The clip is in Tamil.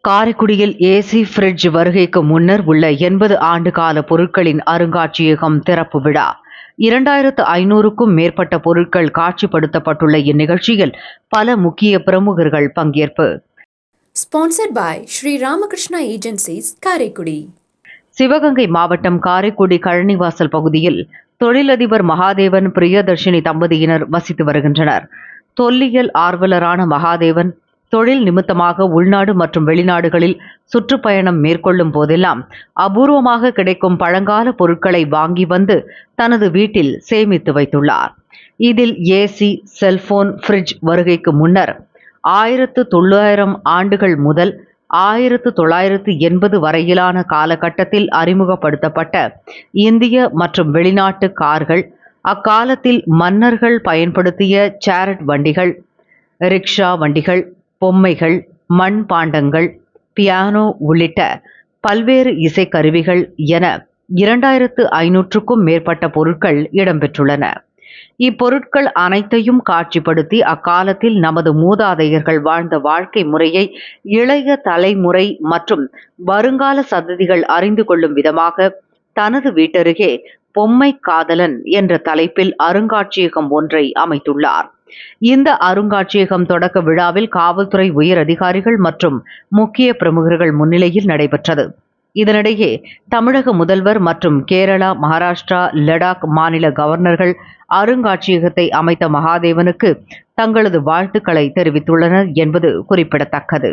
காரைக்குடியில் ஏசி ஃபிரிட்ஜ் வருகைக்கு முன்னர் உள்ள எண்பது ஆண்டு கால பொருட்களின் அருங்காட்சியகம் திறப்பு விழா. இரண்டாயிரத்து ஐநூறுக்கும் மேற்பட்ட பொருட்கள் காட்சிப்படுத்தப்பட்டுள்ள இந்நிகழ்ச்சியில் பல முக்கிய பிரமுகர்கள் பங்கேற்பு. Sponsored by Sri Ramakrishna Agencies, Karaikudi. Sivaganga மாவட்டம் காரைக்குடி கழனிவாசல் பகுதியில் தொழிலதிபர் மகாதேவன் பிரியதர்ஷினி தம்பதியினர் வசித்து வருகின்றனர். தொல்லியல் ஆர்வலரான மகாதேவன் தொழில் நிமித்தமாக உள்நாடு மற்றும் வெளிநாடுகளில் சுற்றுப்பயணம் மேற்கொள்ளும் போதெல்லாம் அபூர்வமாக கிடைக்கும் பழங்கால பொருட்களை வாங்கி வந்து தனது வீட்டில் சேமித்து வைத்துள்ளார். இதில் ஏசி செல்போன் ஃப்ரிட்ஜ் வருகைக்கு முன்னர் ஆயிரத்து தொள்ளாயிரம் ஆண்டுகள் முதல் ஆயிரத்து தொள்ளாயிரத்து எண்பது வரையிலான காலகட்டத்தில் அறிமுகப்படுத்தப்பட்ட இந்திய மற்றும் வெளிநாட்டு கார்கள் அக்காலத்தில் மன்னர்கள் பயன்படுத்திய சேரட் வண்டிகள் ரிக்ஷா வண்டிகள் பொம்மைகள் மண் பாண்டங்கள் பியானோ உள்ளிட்ட பல்வேறு இசைக்கருவிகள் என இரண்டாயிரத்து ஐநூற்றுக்கும் மேற்பட்ட பொருட்கள் இடம்பெற்றுள்ளன. இப்பொருட்கள் அனைத்தையும் காட்சிப்படுத்தி அக்காலத்தில் நமது மூதாதையர்கள் வாழ்ந்த வாழ்க்கை முறையை இளைய தலைமுறை மற்றும் வருங்கால சந்ததிகள் அறிந்து கொள்ளும் விதமாக தனது வீட்டருகே பொம்மை காதலன் என்ற தலைப்பில் அருங்காட்சியகம் ஒன்றை அமைத்துள்ளார். இந்த அருங்காட்சியகம் தொடக்க விழாவில் காவல்துறை உயர் அதிகாரிகள் மற்றும் முக்கிய பிரமுகர்கள் முன்னிலையில் நடைபெற்றது. இதனிடையே தமிழக முதல்வர் மற்றும் கேரளா மகாராஷ்டிரா லடாக் மாநில கவர்னர்கள் அருங்காட்சியகத்தை அமைத்த மகாதேவனுக்கு தங்களது வாழ்த்துக்களை தெரிவித்துள்ளனர் என்பது குறிப்பிடத்தக்கது.